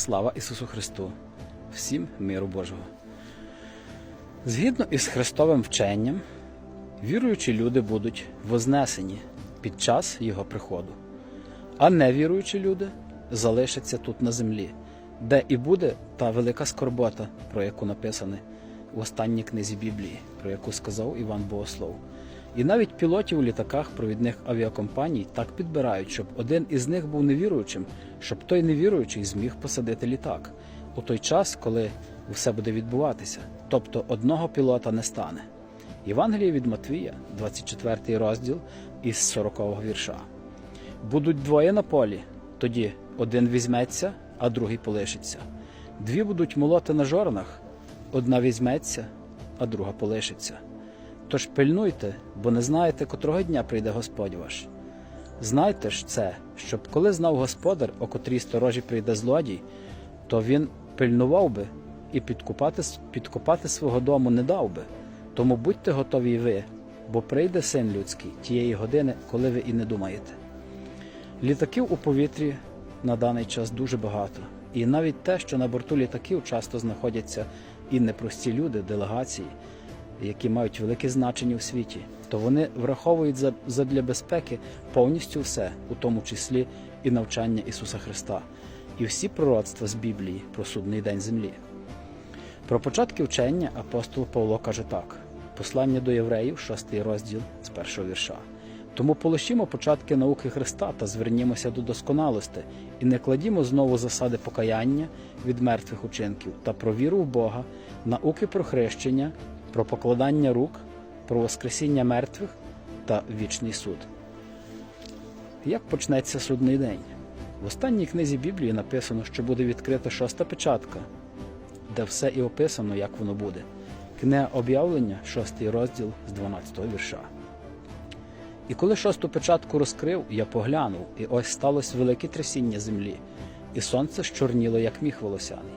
Слава Ісусу Христу! Всім миру Божого! Згідно із Христовим вченням, віруючі люди будуть вознесені під час Його приходу, а невіруючі люди залишаться тут на землі, де і буде та велика скорбота, про яку написано в останній книзі Біблії, про яку сказав Іван Богослов. І навіть пілотів у літаках провідних авіакомпаній так підбирають, щоб один із них був невіруючим, щоб той невіруючий зміг посадити літак у той час, коли все буде відбуватися. Тобто одного пілота не стане. Євангеліє від Матвія, 24 розділ із 40 вірша. Будуть двоє на полі, тоді один візьметься, а другий полишиться. Дві будуть молоти на жорнах, одна візьметься, а друга полишиться. Тож пильнуйте, бо не знаєте, котрого дня прийде Господь ваш. Знайте ж це, щоб коли знав господар, о котрій сторожі прийде злодій, то він пильнував би і підкупати, підкопати свого дому не дав би. Тому будьте готові й ви, бо прийде син людський тієї години, коли ви і не думаєте. Літаків у повітрі на даний час дуже багато. І навіть те, що на борту літаків часто знаходяться і непрості люди, делегації, які мають велике значення у світі, то вони враховують за- задля безпеки повністю все, у тому числі і навчання Ісуса Христа, і всі пророцтва з Біблії про судний день землі. Про початки вчення апостол Павло каже так: послання до євреїв, 6 розділ з першого вірша. Тому полишімо початки науки Христа та звернімося до досконалості і не кладімо знову засади покаяння від мертвих учинків та про віру в Бога, науки про хрещення, про покладання рук, про воскресіння мертвих та вічний суд. Як почнеться судний день? В останній книзі Біблії написано, що буде відкрита шоста печатка, де все і описано, як воно буде. Книга об'явлення, шостий розділ з 12 вірша. І коли шосту печатку розкрив, я поглянув, і ось сталося велике трясіння землі, і сонце щорніло, як міх волосяний,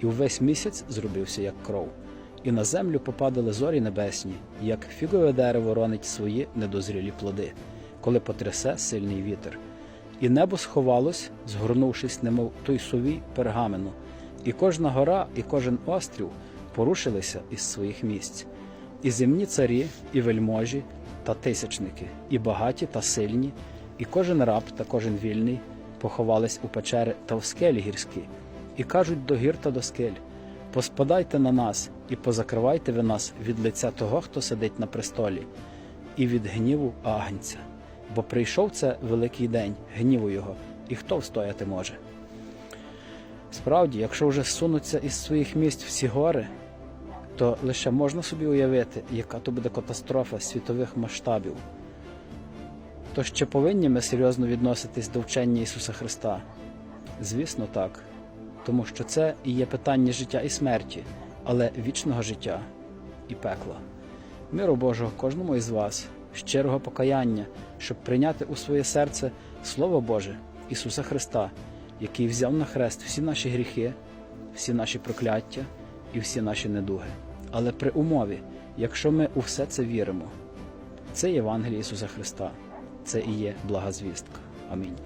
і увесь місяць зробився, як кров, і на землю попадали зорі небесні, як фігове дерево ронить свої недозрілі плоди, коли потрясе сильний вітер. І небо сховалось, згорнувшись, немов той сувій пергамену, і кожна гора, і кожен острів порушилися із своїх місць, і земні царі, і вельможі, та тисячники, і багаті та сильні, і кожен раб та кожен вільний поховались у печери та в скелі гірські, і кажуть до гір та до скель: Поспадайте на нас і позакривайте ви нас від лиця того, хто сидить на престолі, і від гніву агнця. Бо прийшов це великий день, гніву його, і хто встояти може. Справді, якщо вже сунуться із своїх місць всі гори, то лише можна собі уявити, яка то буде катастрофа світових масштабів. Тож чи повинні ми серйозно відноситись до вчення Ісуса Христа? Звісно, так. Тому що це і є питання життя і смерті, але вічного життя і пекла. Миру Божого кожному із вас, щирого покаяння, щоб прийняти у своє серце Слово Боже Ісуса Христа, який взяв на хрест всі наші гріхи, всі наші прокляття і всі наші недуги. Але при умові, якщо ми у все це віримо, це Євангеліє Ісуса Христа, це і є блага звістка. Амінь.